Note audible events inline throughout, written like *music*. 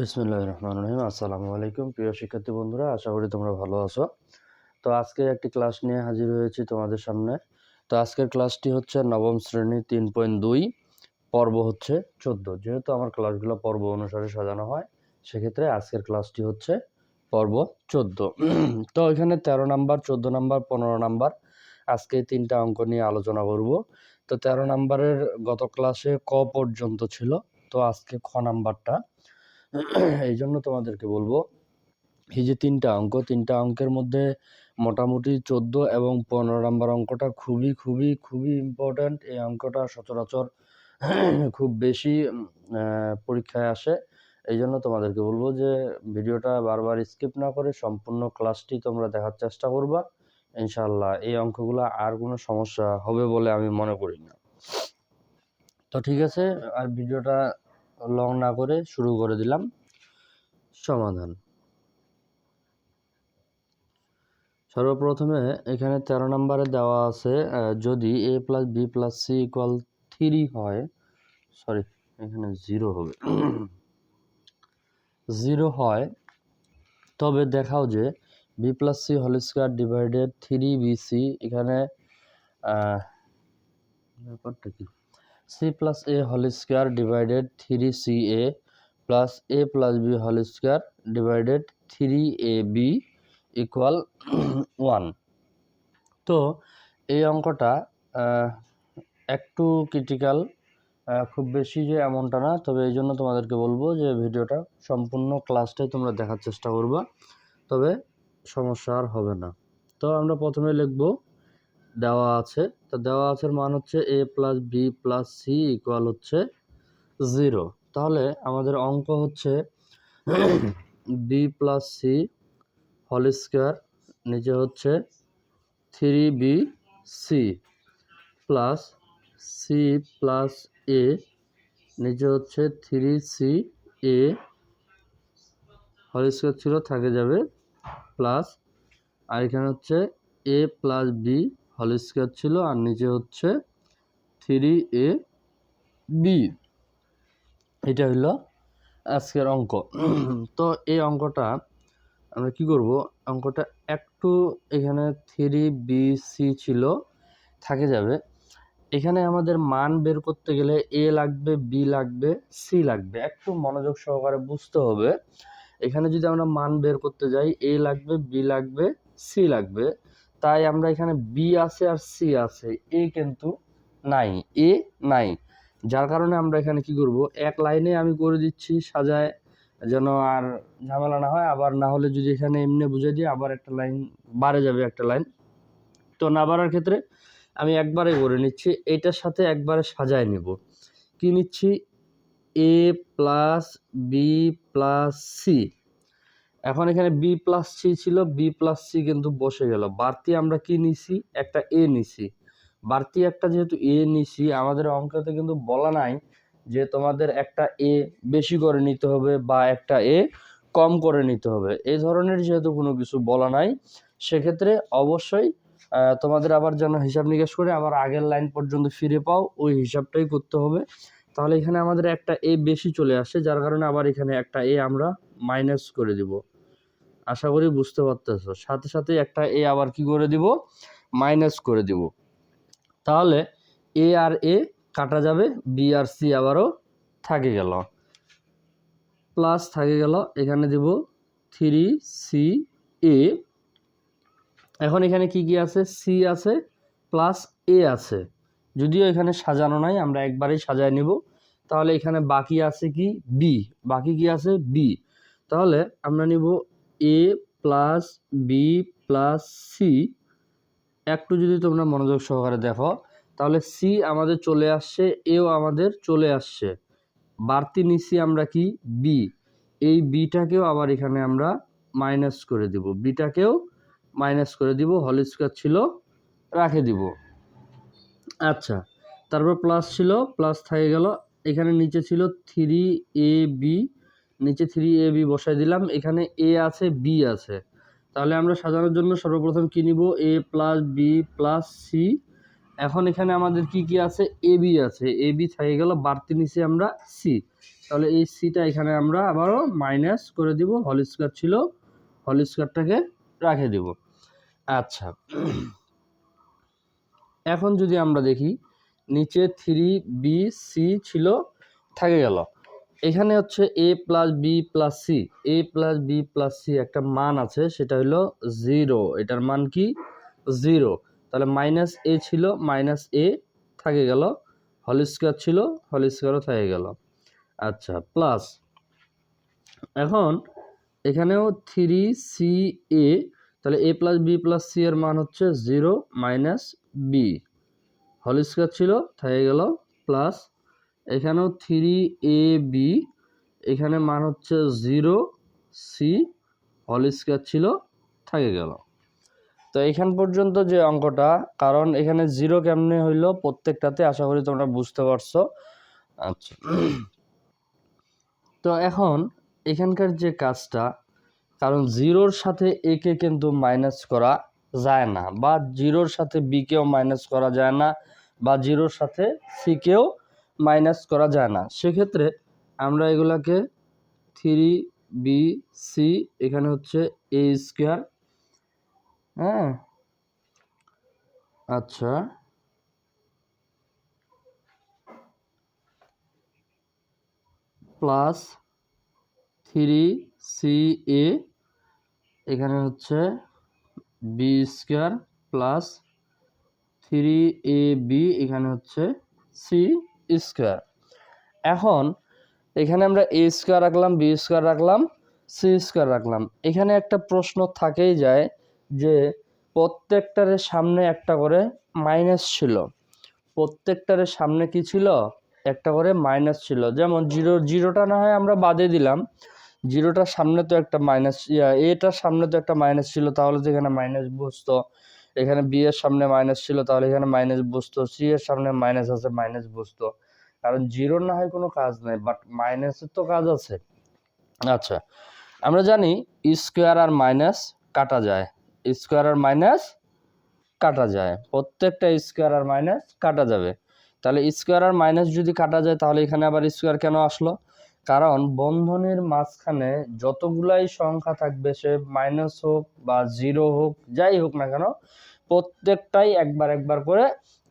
বিসমুল্লাহ রহমান রহিম। আসসালামু আলাইকুম প্রিয় শিক্ষার্থী বন্ধুরা, আশা করি তোমরা ভালো আছো। তো আজকে একটি ক্লাস নিয়ে হাজির হয়েছি তোমাদের সামনে। তো আজকের ক্লাসটি হচ্ছে নবম শ্রেণি তিন পয়েন্ট দুই, পর্ব হচ্ছে চোদ্দ। যেহেতু আমার ক্লাসগুলো পর্ব অনুসারে সাজানো হয়, সেক্ষেত্রে আজকের ক্লাসটি হচ্ছে পর্ব চোদ্দ। তো এখানে তেরো নাম্বার, চোদ্দ নাম্বার, পনেরো নাম্বার, আজকে তিনটা অঙ্ক নিয়ে আলোচনা করব। তো তেরো নাম্বারের গত ক্লাসে ক পর্যন্ত ছিল, তো আজকে খ নাম্বারটা এই জন্য তোমাদেরকে বলব, এই যে তিনটা অঙ্ক, তিনটা অঙ্কের মধ্যে মোটামুটি চোদ্দ এবং পনেরো নাম্বার অঙ্কটা খুবই খুবই খুবই ইম্পর্ট্যান্ট এই অঙ্কটা সচরাচর খুব বেশি পরীক্ষায় আসে। এই জন্য তোমাদেরকে বলব যে ভিডিওটা বারবার স্কিপ না করে সম্পূর্ণ ক্লাসটি তোমরা দেখার চেষ্টা করবা। ইনশাল্লাহ এই অঙ্কগুলো আর কোনো সমস্যা হবে বলে আমি মনে করি না। তো ঠিক আছে, আর ভিডিওটা লং না করে শুরু করে দিলাম। সমাধান। সর্বপ্রথমে এখানে তেরো নম্বরে দেওয়া আছে যদি A plus B plus C equal three হয় সরি এখানে জিরো হবে। জিরো হয়, তবে দেখাও যে B plus C whole square divided three B C এখানে ব্যাপারটা কি? C plus A whole square divided three C A plus A plus B whole square divided three A B equal one. তো এই অঙ্কটা একটু ক্রিটিক্যাল খুব বেশি যে এমনটা না, তবে এই জন্য তোমাদেরকে বলব যে ভিডিওটা সম্পূর্ণ ক্লাসটাই তোমরা দেখার চেষ্টা করবা, তবে সমস্যা আর হবে না। তো আমরা প্রথমে লিখব দেওয়া আছে। তো দেওয়া আছে মান হচ্ছে A plus B plus C equal হচ্ছে জিরো তাহলে আমাদের অঙ্ক হচ্ছে B plus C whole square নিচে হচ্ছে three B C plus C plus A নিচে হচ্ছে three C A whole square ছিল, থাকে যাবে প্লাস আর এখানে হচ্ছে A plus B whole square ছিল আর নিচে হচ্ছে থ্রি এ বি। এটা হইল আজকের অঙ্ক। তো এই অঙ্কটা আমরা কি করব? অঙ্কটা একটু এখানে থ্রি বি সি ছিল, থাকে যাবে। এখানে আমাদের মান বের করতে গেলে এ লাগবে, বি লাগবে, সি লাগবে। একটু মনোযোগ সহকারে বুঝতে হবে। এখানে যদি আমরা মান বের করতে যাই, এ লাগবে, বি লাগবে, সি লাগবে। তাই আমরা এখানে বি আছে আর সি আছে। এ কিন্তু নাই এ নাই। যার কারণে আমরা এখানে কি করব? এক লাইনে আমি করে দিচ্ছি, সাজায় যেন আর ঝামেলা না হয়। আবার না হলে যদি এখানে এমনি বুঝে দিই, আবার একটা লাইন বাড়ে যাবে একটা লাইন। তো না বাড়ার ক্ষেত্রে আমি একবারে করে নিচ্ছি এইটার সাথে একবারে সাজায় নিব। কি নিচ্ছি? A plus B plus C এখন এখানে বি প্লাস সি ছিল বি প্লাস সি কিন্তু বসে গেল। বাড়তি আমরা কি নিছি? একটা এ নিছি। বাড়তি একটা যেহেতু এ নিছি, আমাদের অঙ্কতে কিন্তু বলা নাই যে তোমাদের একটা এ বেশি করে নিতে হবে বা একটা এ কম করে নিতে হবে। এই ধরনের যেহেতু কোনো কিছু বলা নাই, সেক্ষেত্রে অবশ্যই তোমাদের আবার যেন হিসাব নিকাশ করে আবার আগের লাইন পর্যন্ত ফিরে পাও, ওই হিসাবটাই করতে হবে। তাহলে এখানে আমাদের একটা এ বেশি চলে আসে, যার কারণে আবার এখানে একটা এ আমরা মাইনাস করে দিব। আশা করি বুঝতে পারতেছো। সাথে সাথে একটা এ আবার কি করে দিব? মাইনাস করে দিব। তাহলে এ আর এ কাটা যাবে বি আর সি আবারও থাকে গেল। প্লাস থাকে গেল, এখানে দিব থ্রি সি এ এখন এখানে কি কি আছে? সি আছে প্লাস এ আছে। যদিও এখানে সাজানো নাই, আমরা একবারেই সাজায় নিব। তাহলে এখানে বাকি আছে কি? বি বাকি কি আছে? বি তাহলে আমরা নিব A plus B plus C একটু যদি তোমরা মনোযোগ সহকারে দেখো, তাহলে সি আমাদের চলে আসছে এও আমাদের চলে আসছে। বাড়তি নিচ্ছি আমরা কি? বি এই বিটাকেও আবার এখানে আমরা মাইনাস করে দিব। বিটাকেও মাইনাস করে দিব হল স্কোয়ার ছিল, রাখে দিব। আচ্ছা তারপর প্লাস ছিল প্লাস থেকে গেল। এখানে নিচে ছিল থ্রি এ বি নিচে থ্রি এ বি বসাই দিলাম। এখানে এ আছে বি আছে। তাহলে আমরা সাজানোর জন্য সর্বপ্রথম কি নিব? A plus B plus C এখন এখানে আমাদের কি কি আছে? এ বি আছে। এ বি থেকে গেল, বাড়তি নিচে আমরা সি তাহলে এই সিটা এখানে আমরা আবারও মাইনাস করে দিব। হল স্কোয়ার ছিল হল স্কোয়ারটাকে রাখে দিব। আচ্ছা। এখন যদি আমরা দেখি, নিচে থ্রি বি সি ছিল, থাকে গেল। এখানে হচ্ছে A plus B plus C A plus B plus C একটা মান আছে, সেটা হলো জিরো এটার মান কি? জিরো তাহলে মাইনাস এ ছিল মাইনাস এ থাকে গেল হল স্কোয়ার ছিল হল স্কোয়ারও থাকে গেল। আচ্ছা প্লাস এখন এখানেও থ্রি সি এ তাহলে A plus B plus C এর মান হচ্ছে zero minus B whole square ছিল, থেকে গেল প্লাস এখানেও থ্রি এ বি এখানে মান হচ্ছে জিরো সি হল স্কোয়ার ছিল, থাকে গেল। তো এখান পর্যন্ত যে অঙ্কটা, কারণ এখানে জিরো কেমনে হইল প্রত্যেকটাতে আশা করি তোমরা বুঝতে পারছ। আচ্ছা। তো এখন এখানকার যে কাজটা, কারণ জিরোর সাথে একে কিন্তু মাইনাস করা যায় না, বা জিরোর সাথে বিকেও মাইনাস করা যায় না, বা জিরোর সাথে সিকেও মাইনাস করা যায় না। সেক্ষেত্রে আমরা এগুলাকে থ্রি বি সি এখানে হচ্ছে এ স্কোয়ার হ্যাঁ? আচ্ছা। প্লাস থ্রি সি এ এখানে হচ্ছে B square plus three A B এখানে হচ্ছে সি স্কোয়ার। এখন এখানে আমরা এ স্কোয়ার রাখলাম বি স্কোয়ার রাখলাম সি স্কোয়ার রাখলাম। এখানে একটা প্রশ্ন থাকেই যায় যে প্রত্যেকটার সামনে একটা করে মাইনাস ছিল। প্রত্যেকটার সামনে কি ছিল? একটা করে মাইনাস ছিল। যেমন জিরো জিরোটা না হয় আমরা বাদে দিলাম। জিরোটার সামনে তো একটা মাইনাস এটার সামনে তো একটা মাইনাস ছিল, তাহলে তো এখানে মাইনাস বসতো। এখানে বি এর সামনে মাইনাস ছিল, তাহলে এখানে মাইনাস বসতো সি এর সামনে মাইনাস আছে মাইনাস বসতো। কারণ জিরোর না হয় কোনো কাজ নাই বাট মাইনাসের তো কাজ আছে। আচ্ছা আমরা জানি স্কোয়ার আর মাইনাস কাটা যায়। স্কোয়ার আর মাইনাস কাটা যায়। প্রত্যেকটা স্কোয়ার আর মাইনাস কাটা যাবে। তাহলে স্কোয়ার আর মাইনাস যদি কাটা যায়, তাহলে এখানে আবার স্কোয়ার কেন আসলো? কারণ বন্ধনের মাঝখানে যতগুলাই সংখ্যা থাকবে, সে মাইনাস হোক বা জিরো হোক, যাই হোক না কেন, প্রত্যেকটাই একবার একবার করে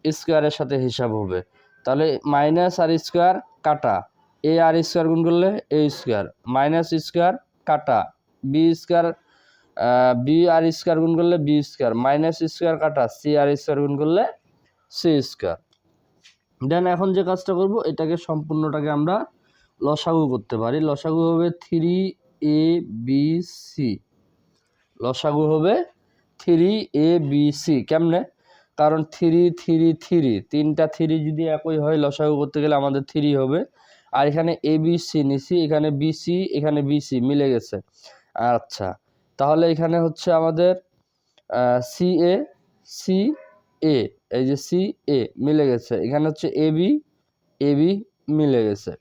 স্কোয়ারের সাথে হিসাব হবে। তাহলে মাইনাস আর স্কোয়ার কাটা এ আর স্কোয়ার গুণ করলে এ স্কোয়ার মাইনাস স্কোয়ার কাটা বি স্কোয়ার বি আর স্কোয়ার গুণ করলে বি স্কোয়ার মাইনাস স্কোয়ার কাটা সি আর স্কোয়ার গুণ করলে সি স্কোয়ার দেন এখন যে কাজটা করব, এটাকে সম্পূর্ণটাকে আমরা লসাগু করতে পারি। লসাগু হবে থ্রি এ বি সি লসাগু হবে থ্রি এ বি সি কেমনে? কারণ থ্রি থ্রি থ্রি তিনটা থ্রি যদি একই হয়, লসাগু করতে গেলে আমাদের থ্রি হবে। আর এখানে এ বি সি নিছি, এখানে বিসি এখানে বিসি মিলে গেছে। আচ্ছা তাহলে এখানে হচ্ছে আমাদের সি এ সি এ এই যে সি এ মিলে গেছে। এখানে হচ্ছে এ বি এ বি মিলে গেছে।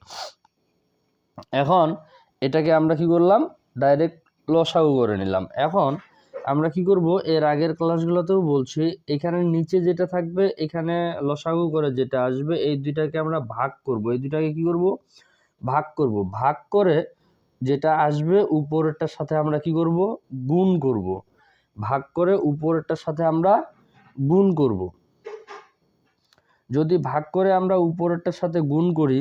এখন এটাকে আমরা কি করলাম? ডাইরেক্ট লসাগু করে নিলাম। এখন আমরা কি করব? এর আগের ক্লাসগুলোতেও বলছি, এখানে নিচে যেটা থাকবে, এখানে লসাগু করে যেটা আসবে, এই দুইটাকে আমরা ভাগ করব। এই দুইটাকে কি করব? ভাগ করব। ভাগ করে যেটা আসবে, উপরেরটার সাথে আমরা কি করব? গুণ করব। ভাগ করে উপরেরটার সাথে আমরা গুণ করব। যদি ভাগ করে আমরা উপরেরটার সাথে গুণ করি,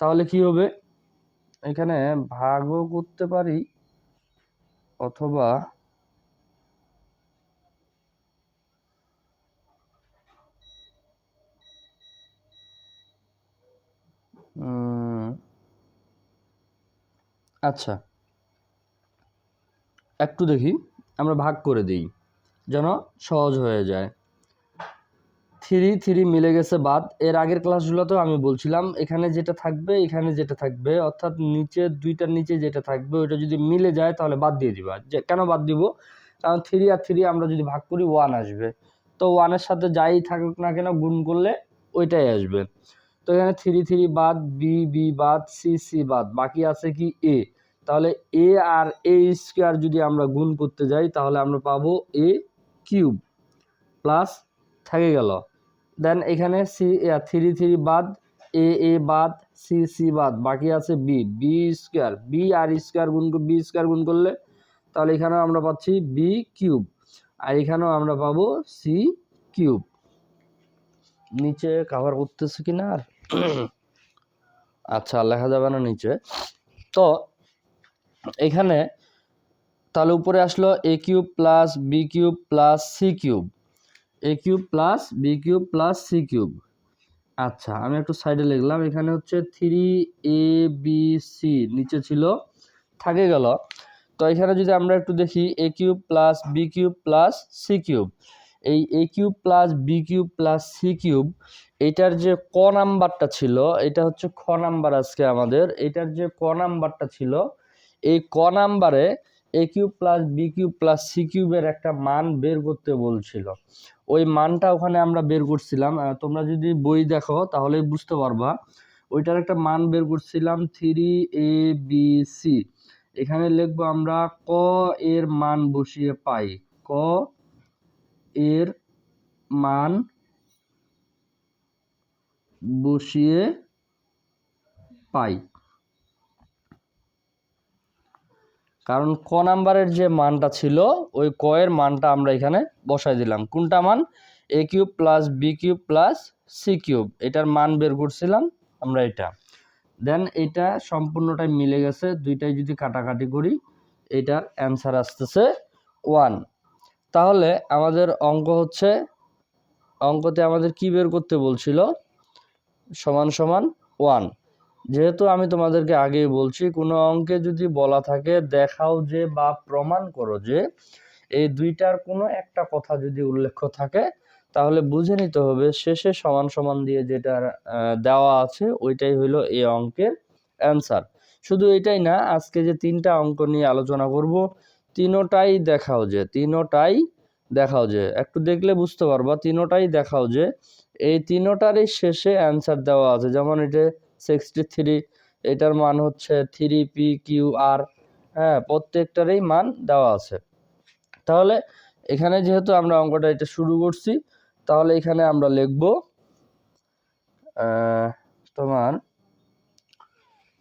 তাহলে কি হবে? এখানে ভাগও করতে পারি অথবা আচ্ছা। একটু দেখি, আমরা ভাগ করে দিই, যেন সহজ হয়ে যায়। থ্রি থ্রি মিলে গেছে বাদ। এর আগের ক্লাসগুলোতেও আমি বলছিলাম, এখানে যেটা থাকবে, এখানে যেটা থাকবে। অর্থাৎ নিচে, দুইটার নিচে যেটা থাকবে, ওইটা যদি মিলে যায় তাহলে বাদ দিয়ে দিবা। যে, কেন বাদ দিব? কারণ থ্রি আর থ্রি আমরা যদি ভাগ করি, ওয়ান আসবে। তো ওয়ানের সাথে যাই থাকুক না কেন, গুণ করলে ওইটাই আসবে। তো এখানে থ্রি থ্রি বাদ, বি বি বাদ, সি সি বাদ। বাকি আছে কি? এ। তাহলে এ আর এ স্কোয়ার যদি আমরা গুণ করতে যাই, তাহলে আমরা পাবো এ কিউব। প্লাস থেকে গেল। দেন এখানে সি থ্রি থ্রি বাদ এ এ বাদ সি সি বাদ, বাকি আছে বি বি স্কোয়ার বি আর স্কোয়ার গুণ বি স্কোয়ার গুণ করলে, তাহলে এখানেও আমরা পাচ্ছি বি কিউব আর এখানেও আমরা পাবো সি কিউব নিচে কাভার করতেছে কিনা আর? *coughs* আচ্ছা লেখা যাবে না নিচে। তো, এখানে তাহলে উপরে আসলো A cube plus B cube plus C cube A cube plus B cube plus C cube আচ্ছা আমি একটু সাইডে লিখলাম। এখানে হচ্ছে থ্রি এ বি সি নিচে ছিল, থাকে গেল। তো এখানে যদি আমরা একটু দেখি A cube plus B cube plus C cube এই A cube plus B cube plus C cube এটার যে ক নাম্বারটা ছিল, এটা হচ্ছে খ নাম্বার আজকে আমাদের। এটার যে ক নাম্বারটা ছিল, এই ক নাম্বারে A cube plus B cube plus C কিউবের একটা মান বের করতে বলছিল। ওই মানটা ওখানে আমরা বের করছিলাম। তোমরা যদি বই দেখো, তাহলে বুঝতে পারবা। ওইটার একটা মান বের করছিলাম থ্রি এ বি সি এখানে লিখব আমরা ক এর মান বসিয়ে পাই। ক এর মান বসিয়ে পাই। কারণ ক নাম্বারের যে মানটা ছিল, ওই ক এর মানটা আমরা এখানে বসাই দিলাম। কোনটা মান? A cube plus B cube plus C cube এটার মান বের করছিলাম আমরা এটা। দেন এটা সম্পূর্ণটাই মিলে গেছে, দুইটাই যদি কাটাকাটি করি, এটার অ্যান্সার আসতেছে ওয়ান তাহলে আমাদের অঙ্ক হচ্ছে, অঙ্কতে আমাদের কি বের করতে বলছিল? সমান সমান ওয়ান যেহেতু আমি তোমাদেরকে আগেই বলছি, কোনো অঙ্কে যদি বলা থাকে, দেখাও যে বা প্রমাণ করো যে, এই দুইটার কোনো একটা কথা যদি উল্লেখ থাকে, তাহলে বুঝে নিতে হবে শেষে সমান সমান দিয়ে যেটা দেওয়া আছে, ওইটাই হইল এই অঙ্কের অ্যান্সার শুধু এটাই না, আজকে যে তিনটা অঙ্ক নিয়ে আলোচনা করব, তিনোটাই দেখাও যে, তিনোটাই দেখাও যে, একটু দেখলে বুঝতে পারবা, তিনোটাই দেখাও যে, এই তিনোটারই শেষে অ্যান্সার দেওয়া আছে। যেমন এটা সিক্সটি থ্রি এটার মান হচ্ছে থ্রি পি কিউ আর হ্যাঁ প্রত্যেকটারই মান দেওয়া আছে। তাহলে এখানে যেহেতু আমরা অঙ্কটা এটা শুরু করছি, তাহলে এখানে আমরা লিখব তোমার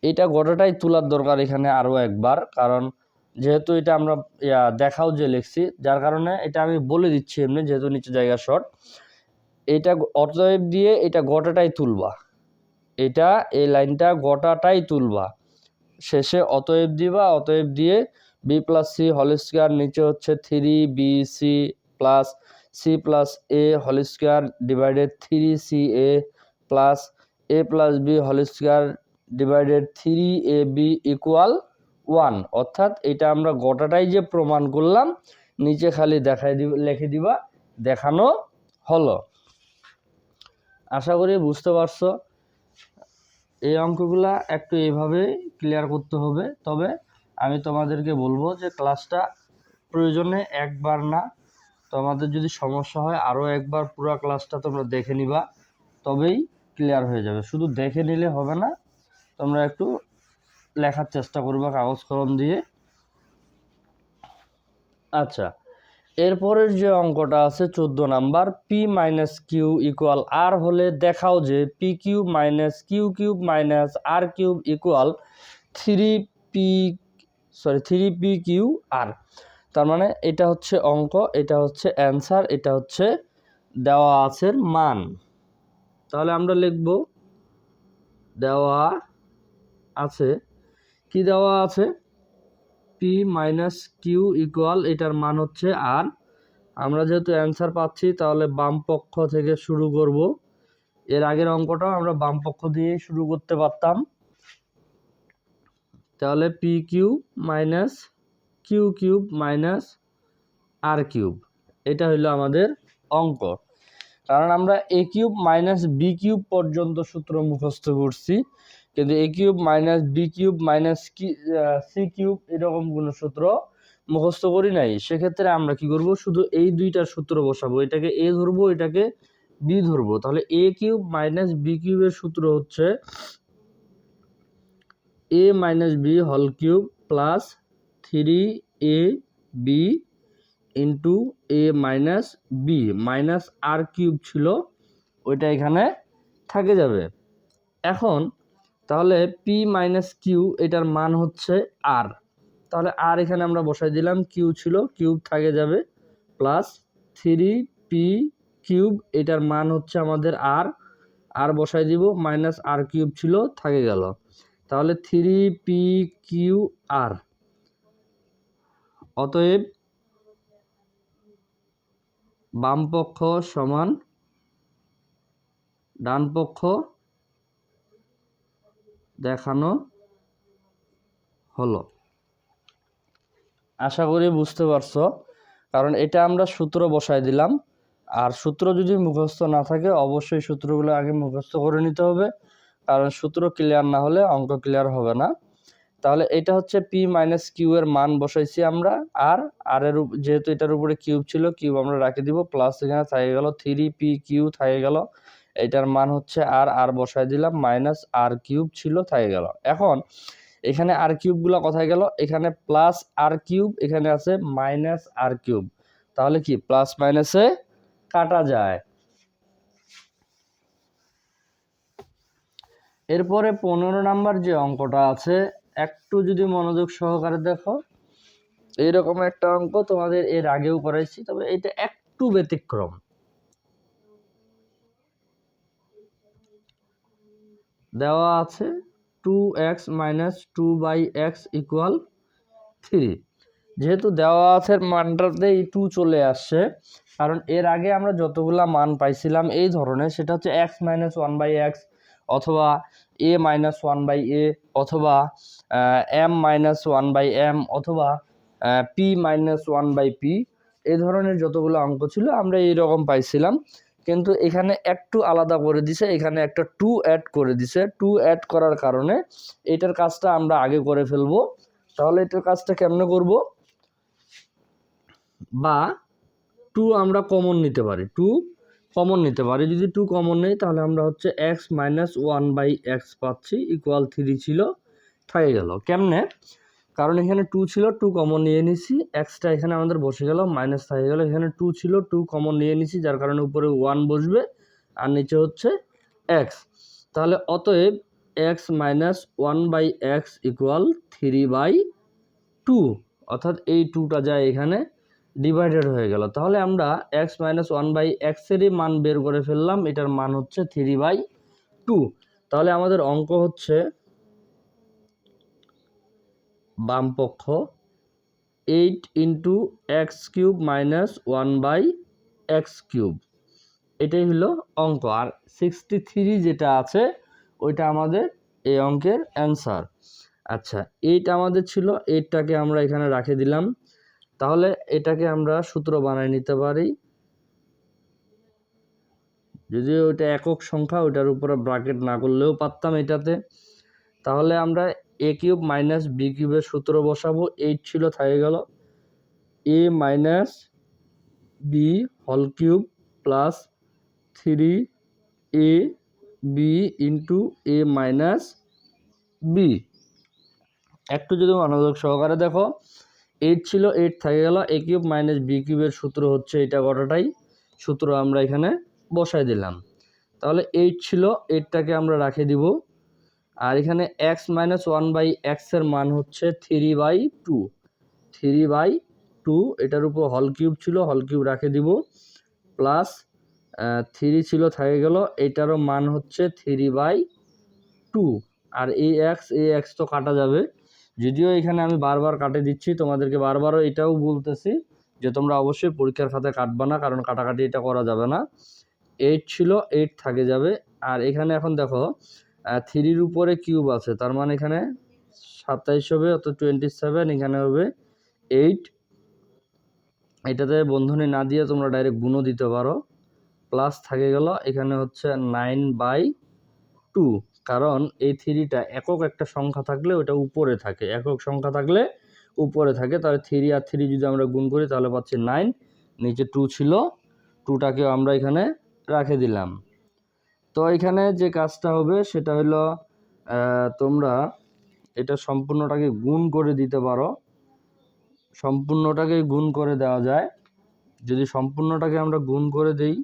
এটা গোটাটাই তোলার দরকার এখানে আরও একবার, কারণ যেহেতু এটা আমরা দেখাও যে লিখছি, যার কারণে এটা আমি বলে দিচ্ছি এমনি, যেহেতু নিচে জায়গা শর্ট এটা অতএব দিয়ে এটা গোটাটাই তুলবা। এটা এই লাইনটা গোটাটাই তুলবা। শেষে অতএব দিবা, অতএব দিয়ে বি প্লাস সি হল স্কোয়ার নিচে হচ্ছে three B C plus C plus A হল square divided three C A plus A plus B হল square divided three A B equal one অর্থাৎ এটা আমরা গোটাটাই যে প্রমাণ করলাম, নিচে খালি দেখাই দিব, লিখে দিবা, দেখানো হলো। আশা করি বুঝতে পারছ। এই অঙ্কগুলা একটু এইভাবে ক্লিয়ার করতে হবে। তবে আমি তোমাদেরকে বলব যে ক্লাসটা প্রয়োজনে একবার না, তোমাদের যদি সমস্যা হয় আরও একবার পুরো ক্লাসটা তোমরা দেখে নিবা, তবেই ক্লিয়ার হয়ে যাবে। শুধু দেখে নিলে হবে না, তোমরা একটু লেখার চেষ্টা করবা কাগজ কলম দিয়ে। আচ্ছা এরপরের যে অঙ্কটা আছে চোদ্দ number, P minus Q equal R হলে দেখাও যে P cube minus Q cube minus R cube equal three P, sorry, three P Q R. তার মানে এটা হচ্ছে অঙ্ক, এটা হচ্ছে অ্যান্সার, এটা হচ্ছে দেওয়া আছে মান। তাহলে আমরা লিখব দেওয়া আছে, কি দেওয়া আছে? পি মাইনাস কিউ ইকুয়াল এটার মান হচ্ছে আর আমরা যেহেতু অ্যান্সার পাচ্ছি, তাহলে বাম পক্ষ থেকে শুরু করব। এর আগের অঙ্কটাও আমরা বাম পক্ষ দিয়ে শুরু করতে পারতাম। তাহলে P Q minus Q cube minus R cube এটা হলো আমাদের অঙ্ক। কারণ আমরা A cube minus B cube পর্যন্ত সূত্র মুখস্থ করছি। কিন্তু A cube minus B cube minus কি সি কিউব এরকম কোনো সূত্র মুখস্থ করি নাই। সেক্ষেত্রে আমরা কি করব? শুধু এই দুইটার সূত্র বসাবো। এটাকে এ ধরবো, এটাকে বি ধরবো। তাহলে এ কিউব মাইনাস বি কিউবের সূত্র হচ্ছে এ মাইনাস বি হল cube plus three A B into A minus B minus R cube ছিল, ওইটা এখানে থাকে যাবে। এখন তাহলে পি মাইনাস কিউ এটার মান হচ্ছে আর তাহলে আর এখানে আমরা বসাই দিলাম কিউ ছিল কিউব থাকে যাবে প্লাস থ্রি পি কিউব এটার মান হচ্ছে আমাদের আর আর বসাই দিব মাইনাস আর কিউব ছিল, থাকে গেল। তাহলে থ্রি পি কিউ আর অতএব বাম পক্ষ সমান ডান পক্ষ দেখানো হলো। আশা করি বুঝতে পারছ। কারণ এটা আমরা সূত্র বসায় দিলাম। আর সূত্র যদি মুখস্থ না থাকে, অবশ্যই সূত্রগুলো আগে মুখস্থ করে নিতে হবে। কারণ সূত্র ক্লিয়ার না হলে অঙ্ক ক্লিয়ার হবে না। তাহলে এটা হচ্ছে পি মাইনাস কিউ এর মান বসাইছি আমরা। আর আর এর যেহেতু এটার উপরে কিউব ছিল কিউব আমরা রাখে দিব। প্লাস এখানে থাকে গেল থ্রি পি কিউ থাকে গেল। এটার মান হচ্ছে আর আর বসাই দিলাম মাইনাস আর কিউব ছিল থাকে গেল। এখন এখানে আর কিউবগুলো কোথায় গেল? এখানে প্লাস আর কিউব এখানে আছে মাইনাস আর কিউব তাহলে কি? প্লাস মাইনাসে কাটা যায়। এরপরে পনেরো নাম্বার যে অঙ্কটা আছে, একটু যদি মনোযোগ সহকারে দেখো। এইরকম একটা অঙ্ক তোমাদের এর আগেও করাইছি তবে এটা একটু ব্যতিক্রম। দেওয়া আছে two X minus two by X equal three যেহেতু দেওয়া আছে মানটাতে এই টু চলে আসছে, কারণ এর আগে আমরা যতগুলা মান পাইছিলাম এই ধরনের, সেটা হচ্ছে X minus one by X অথবা A minus one by A অথবা M minus one by M অথবা P minus one by P এই ধরনের যতগুলো অঙ্ক ছিল আমরা এইরকম পাইছিলাম। কিন্তু এখানে একটু আলাদা করে দিছে, এখানে একটা টু অ্যাড করে দিছে। টু অ্যাড করার কারণে এটার কাজটা আমরা আগে করে ফেলব। তাহলে এটার কাজটা কেমনে করব? বা টু আমরা কমন নিতে পারি। টু কমন নিতে পারি। যদি টু কমন নেই, তাহলে আমরা হচ্ছে X minus one by X পাচ্ছি ইকুয়াল থ্রি ছিল থেকে গেল। কেমনে? কারণ এখানে টু ছিল টু কমন নিয়ে নিছি। এক্সটা এখানে আমাদের বসে গেল মাইনাস থেকে গেল। এখানে টু ছিল টু কমন নিয়ে নিছি, যার কারণে উপরে ওয়ান বসবে, আর নিচে হচ্ছে এক্স তাহলে অতএব X minus one by X equal three by two অর্থাৎ এই টুটা যায় এখানে ডিভাইডেড হয়ে গেল। তাহলে আমরা এক্স মাইনাস ওয়ান বাই এক্সেরই মান বের করে ফেললাম, এটার মান হচ্ছে থ্রি বাই টু তাহলে আমাদের অঙ্ক হচ্ছে বাম পক্ষ eight into X cube minus one by X cube. এটাই হলো অঙ্ক। আর সিক্সটি থ্রি যেটা আছে, ওইটা আমাদের এই অঙ্কের অ্যান্সার। আচ্ছা এইট আমাদের ছিল, এইটটাকে আমরা এখানে রাখে দিলাম। তাহলে এটাকে আমরা সূত্র বানায় নিতে পারি। যদিও ওইটা একক সংখ্যা, ওইটার উপরে ব্রাকেট না করলেও পারতাম এটাতে। তাহলে আমরা এ কিউব মাইনাস বি কিউবের সূত্র বসাবো এইট ছিল, থাকে গেল। এ মাইনাস বি হল cube plus three A B into A minus B একটু যদি মনোযোগ সহকারে দেখো এইট ছিল এইট থাকে গেল। এ কিউব মাইনাস বি কিউবের সূত্র হচ্ছে এটা গোটাটাই সূত্র আমরা এখানে বসাই দিলাম। তাহলে এইট ছিল এইটটাকে আমরা রাখে দিব। আর এখানে এক্স মাইনাস ওয়ান বাই এক্সের মান হচ্ছে three by two three by two এটার উপর হল কিউব ছিল হল কিউব রাখে দিব। প্লাস থ্রি ছিল, থাকে গেল, এটারও মান হচ্ছে থ্রি বাই টু আর এই এক্স এই এক্স তো কাটা যাবে। যদিও এখানে আমি বারবার কাটে দিচ্ছি, তোমাদেরকে বারবারও এটাও বলতেছি যে তোমরা অবশ্যই পরীক্ষার খাতে কাটবা না, কারণ কাটাকাটি এটা করা যাবে না। এইট ছিল এইট থাকে যাবে। আর এখানে এখন দেখো থ্রির উপরে কিউব আছে, তার মানে এখানে সাতাইশ হবে অত টোয়েন্টি সেভেন এখানে হবে এইট এটাতে বন্ধনী না দিয়ে তোমরা ডাইরেক্ট গুণও দিতে পারো। প্লাস থাকে গেল, এখানে হচ্ছে নাইন বাই টু কারণ এই থ্রিটা একক একটা সংখ্যা থাকলে ওটা উপরে থাকে। একক সংখ্যা থাকলে উপরে থাকে। তাহলে থ্রি আর থ্রি যদি আমরা গুণ করি, তাহলে পাচ্ছি নাইন নিচে টু ছিল। টুটাকেও আমরা এখানে রাখে দিলাম। তো এখানে যে কাজটা হবে সেটা হলো তোমরা এটা সম্পূর্ণটাকে গুণ করে দিতে পারো। সম্পূর্ণটাকে গুণ করে দেওয়া যায়। যদি সম্পূর্ণটাকে আমরা গুণ করে দেই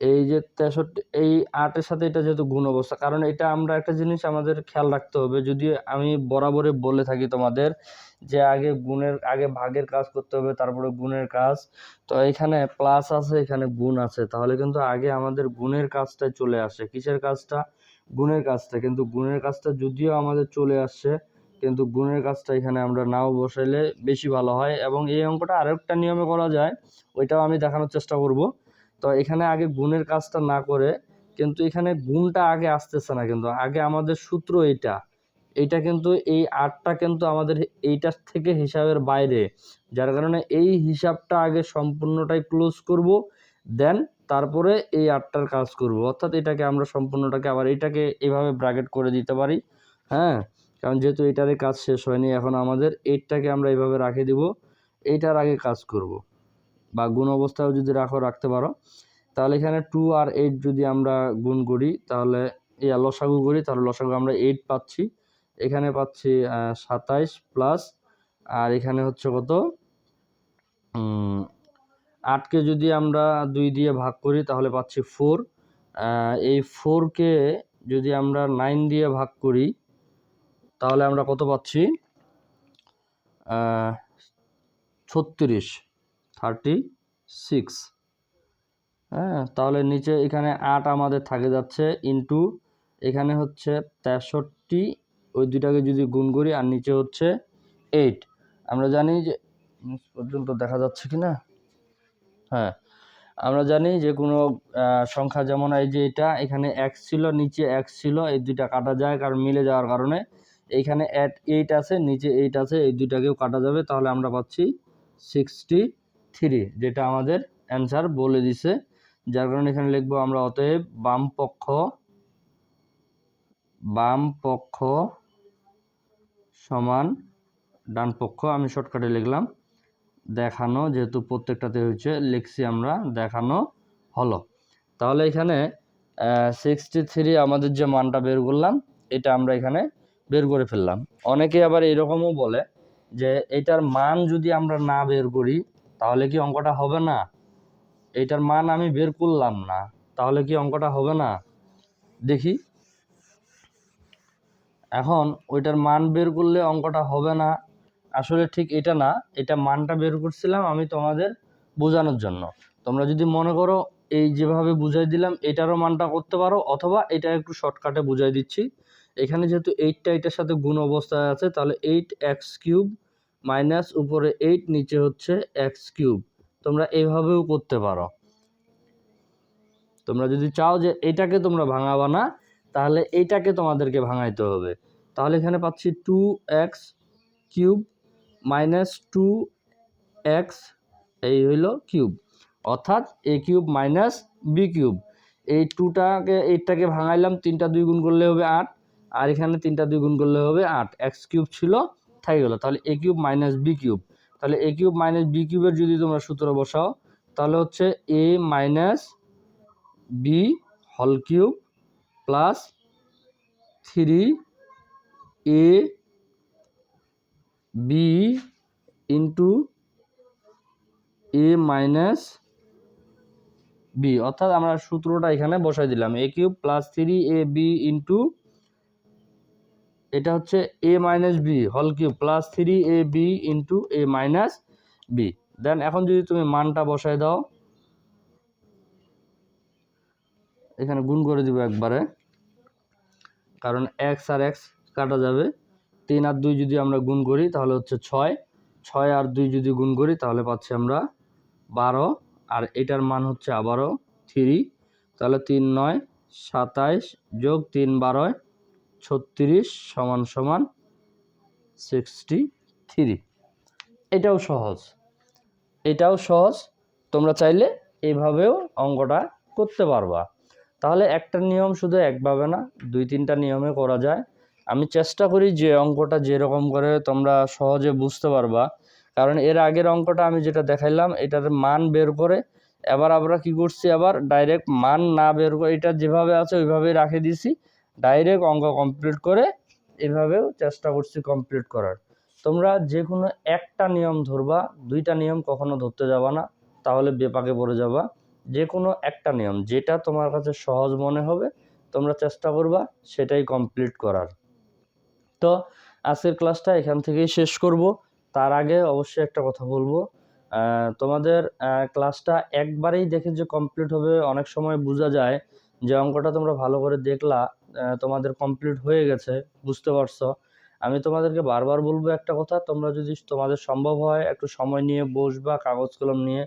এই যে তেষট্টি, এই আটের সাথে এটা যেহেতু গুণ অবস্থা, কারণ এটা আমরা একটা জিনিস আমাদের খেয়াল রাখতে হবে। যদি আমি বরাবরই বলে থাকি তোমাদের যে আগে গুণের, আগে ভাগের কাজ করতে হবে, তারপরে গুণের কাজ, তো এখানে প্লাস আছে, এখানে গুণ আছে। তাহলে কিন্তু আগে আমাদের গুণের কাজটা চলে আসে। কিসের কাজটা? গুণের কাজটা। কিন্তু গুণের কাজটা যদিও আমাদের চলে আসছে কিন্তু গুণের কাজটা এখানে আমরা নাও বসাইলে বেশি ভালো হয়। এবং এই অঙ্কটা আরেকটা নিয়মে করা যায়, ওইটাও আমি দেখানোর চেষ্টা করব। তো এখানে আগে গুণের কাজটা না করে কিন্তু এখানে গুণটা আগে আসতেছে না কিন্তু। আগে আমাদের সূত্র এইটা। এইটা কিন্তু এই আটটা কিন্তু আমাদের এইটার থেকে হিসাবের বাইরে। যার কারণে এই হিসাবটা আগে সম্পূর্ণটাই ক্লোজ করব দেন তারপরে এই আটটার কাজ করব। অর্থাৎ এটাকে আমরা সম্পূর্ণটাকে আবার এটাকে এভাবে ব্র্যাকেট করে দিতে পারি। হ্যাঁ? কারণ যেহেতু এটারই কাজ শেষ হয়নি, এখন আমাদের এইটটাকে আমরা এভাবে রাখে দিব। এইটার আগে কাজ করব। বা গুণ অবস্থাও যদি রাখো, রাখতে পারো। তাহলে এখানে টু আর এইট যদি আমরা গুণ করি, তাহলে এই লসাগু করি, তাহলে লসাগু আমরা এইট পাচ্ছি। এখানে পাচ্ছি সাতাইশ প্লাস আর এখানে হচ্ছে কত? আটকে যদি আমরা দুই দিয়ে ভাগ করি, তাহলে পাচ্ছি ফোর এই ফোরকে যদি আমরা নাইন দিয়ে ভাগ করি, তাহলে আমরা কত পাচ্ছি? ছত্রিশ। Thirty six. হ্যাঁ তাহলে নিচে এখানে আট আমাদের থাকে যাচ্ছে ইন্টু এখানে হচ্ছে তেষট্টি, ওই দুইটাকে যদি গুণ করি আর নিচে হচ্ছে এইট আমরা জানি যে পর্যন্ত দেখা যাচ্ছে কি না হ্যাঁ আমরা জানি যে কোনো সংখ্যা যেমন এই যে এটা, এখানে এক্স ছিল, নিচে এক্স ছিল, এই দুইটা কাটা যায় কারণ মিলে যাওয়ার কারণে। এইখানে অ্যাট এইট আছে, নিচে এইট আছে, এই দুইটাকেও কাটা যাবে, তাহলে আমরা পাচ্ছি সিক্সটি থ্রি যেটা আমাদের অ্যান্সার বলে দিছে। যার কারণে এখানে লিখব আমরা অতএব বাম পক্ষ বাম পক্ষ সমান ডান পক্ষ, আমি শর্টকাটে লিখলাম, দেখানো, যেহেতু প্রত্যেকটাতে হচ্ছে লিখছি আমরা, দেখানো হলো। তাহলে এখানে সিক্সটি থ্রি আমাদের যে মানটা বের করলাম, এটা আমরা এখানে বের করে ফেললাম। অনেকে আবার এরকমও বলে যে, এটার মান যদি আমরা না বের করি তাহলে কি অঙ্কটা হবে না? এটার মান আমি বের করলাম না, তাহলে কি অঙ্কটা হবে না? দেখি। এখন ওইটার মান বের করলে অঙ্কটা হবে না। আসলে ঠিক এটা না, এটা মানটা বের করছিলাম আমি তোমাদের বোঝানোর জন্য। তোমরা যদি মনে করো এই যেভাবে বুঝাই দিলাম, এটারও মানটা করতে পারো, অথবা এটা একটু শর্টকাটে বুঝাই দিচ্ছি। এখানে যেহেতু এইটটা এটার সাথে গুণ অবস্থায় আছে, তাহলে এইট এক্স কিউব মাইনাস উপরে এইট নিচে হচ্ছে এক্স কিউব তোমরা এইভাবেও করতে পারো। তোমরা যদি চাও যে এটাকে তোমরা ভাঙাবা না, তাহলে এইটাকে তোমাদেরকে ভাঙাইতে হবে। তাহলে এখানে পাচ্ছি two X cube minus two X এই হইল কিউব অর্থাৎ A cube minus B cube এই টুটাকে এইটাকে ভাঙাইলাম, তিনটা দুই গুণ করলে হবে আট। আর এখানে তিনটা দুই গুণ করলে হবে আট। এক্স কিউব ছিল থেকে গেলো। তাহলে A cube minus B cube. তাহলে এ কিউব মাইনাস বি কিউবের যদি তোমরা সূত্র বসাও, তাহলে হচ্ছে এ মাইনাস বি হল cube plus three A B into A minus B অর্থাৎ আমরা সূত্রটা এখানে বসাই দিলাম। A cube plus three A B into এটা হচ্ছে এ মাইনাস বি হল cube plus three A B into A minus B then এখন যদি তুমি মানটা বসায় দাও, এখানে গুণ করে দিব একবারে, কারণ এক্স আর এক্স কাটা যাবে। তিন আর দুই যদি আমরা গুণ করি, তাহলে হচ্ছে ছয়। ছয় আর দুই যদি গুণ করি, তাহলে পাচ্ছি আমরা বারো। আর এটার মান হচ্ছে আবারও থ্রি তাহলে তিন নয়, সাতাইশ যোগ তিন বারোয় ছত্রিশ সমান সমান সিক্সটি থ্রি এটাও সহজ। এটাও সহজ। তোমরা চাইলে এইভাবেও অঙ্কটা করতে পারবা। তাহলে একটা নিয়ম শুধু একভাবে না, দুই তিনটা নিয়মে করা যায়। আমি চেষ্টা করি যে অঙ্কটা যেরকম করে তোমরা সহজে বুঝতে পারবা। কারণ এর আগের অঙ্কটা আমি যেটা দেখাইলাম, এটার মান বের করে এবার আমরা কি করছি? আবার ডাইরেক্ট মান না বের করে, এটা যেভাবে আছে ওইভাবেই রাখে দিছি। ডাইরেক্ট অঙ্ক কমপ্লিট করে এভাবেও চেষ্টা করছি কমপ্লিট করার। তোমরা যে কোনো একটা নিয়ম ধরবা, দুইটা নিয়ম কখনো ধরতে যাবা না, তাহলে বেপাকে পড়ে যাবা। যে কোনো একটা নিয়ম, যেটা তোমার কাছে সহজ মনে হবে, তোমরা চেষ্টা করবা সেটাই কমপ্লিট করার। তো আজকের ক্লাসটা এখান থেকেই শেষ করব। তার আগে অবশ্যই একটা কথা বলব তোমাদের ক্লাসটা একবারেই দেখে যে কমপ্লিট হবে, অনেক সময় বোঝা যায় যে অঙ্কটা তোমরা ভালো করে দেখলা তোমাদের কমপ্লিট হয়ে গেছে, বুঝতে পারছ? আমি তোমাদেরকে বারবার বলব একটা কথা, তোমরা যদি তোমাদের সম্ভব হয় একটু সময় নিয়ে বসবা কাগজ কলম নিয়ে।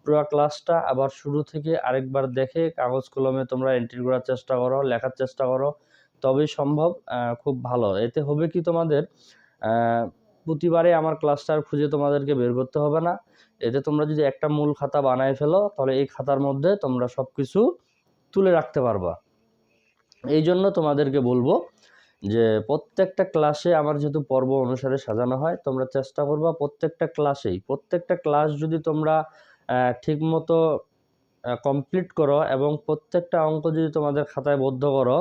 পুরো ক্লাসটা আবার শুরু থেকে আরেকবার দেখে কাগজ কলমে তোমরা এন্ট্রি করার চেষ্টা করো, লেখার চেষ্টা করো, তবেই সম্ভব খুব ভালো। এতে হবে কি তোমাদের প্রতিবারে আমার ক্লাসটা আর খুঁজে তোমাদেরকে বের করতে হবে না। এতে তোমরা যদি একটা মূল খাতা বানায় ফেলো, তাহলে এই খাতার মধ্যে তোমরা সব কিছু তুলে রাখতে পারবা। এই জন্য তোমাদেরকে বলব যে প্রত্যেকটা ক্লাসে আমার যেহেতু পর্ব অনুসারে সাজানো হয়, তোমরা চেষ্টা করবা প্রত্যেকটা ক্লাসেই প্রত্যেকটা ক্লাস যদি তোমরা ঠিকমতো কমপ্লিট করো এবং প্রত্যেকটা অঙ্ক যদি তোমাদের খাতায় বদ্ধ করো,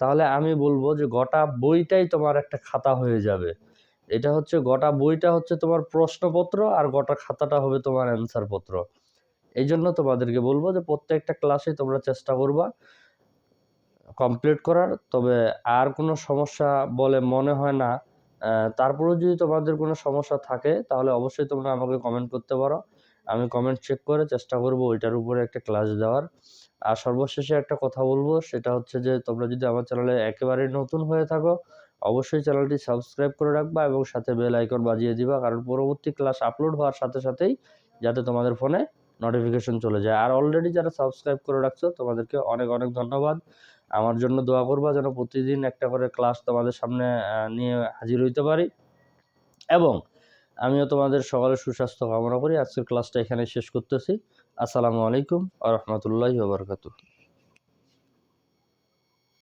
তাহলে আমি বলব যে গোটা বইটাই তোমার একটা খাতা হয়ে যাবে। এটা হচ্ছে গোটা বইটা হচ্ছে তোমার প্রশ্নপত্র আর গোটা খাতাটা হবে তোমার অ্যান্সার পত্র। এই জন্য তোমাদেরকে বলব যে প্রত্যেকটা ক্লাসে তোমরা চেষ্টা করবা কমপ্লিট করার, তবে আর কোনো সমস্যা বলে মনে হয় না। তারপরেও যদি তোমাদের কোনো সমস্যা থাকে, তাহলে অবশ্যই তোমরা আমাকে কমেন্ট করতে পারো। আমি কমেন্ট চেক করে চেষ্টা করব ওইটার উপরে একটা ক্লাস দেওয়ার। আর সর্বশেষে একটা কথা বলব, সেটা হচ্ছে যে, তোমরা যদি আমার চ্যানেলে একেবারেই নতুন হয়ে থাকো, অবশ্যই চ্যানেলটি সাবস্ক্রাইব করে রাখবা এবং সাথে বেল আইকন বাজিয়ে দিবা, কারণ পরবর্তী ক্লাস আপলোড হওয়ার সাথে সাথেই যাতে তোমাদের ফোনে নোটিফিকেশন চলে যায়। আর অলরেডি যারা সাবস্ক্রাইব করে রাখছো, তোমাদেরকে অনেক অনেক ধন্যবাদ। আমার জন্য দোয়া করবা যেন প্রতিদিন একটা করে ক্লাস তোমাদের সামনে নিয়ে হাজির হইতে পারি। এবং আমিও তোমাদের সকলের সুস্বাস্থ্য কামনা করি। আজকের ক্লাসটা এখানে শেষ করতেছি। আসসালামু আলাইকুম আ রহমতুল্লাহি বারকাতু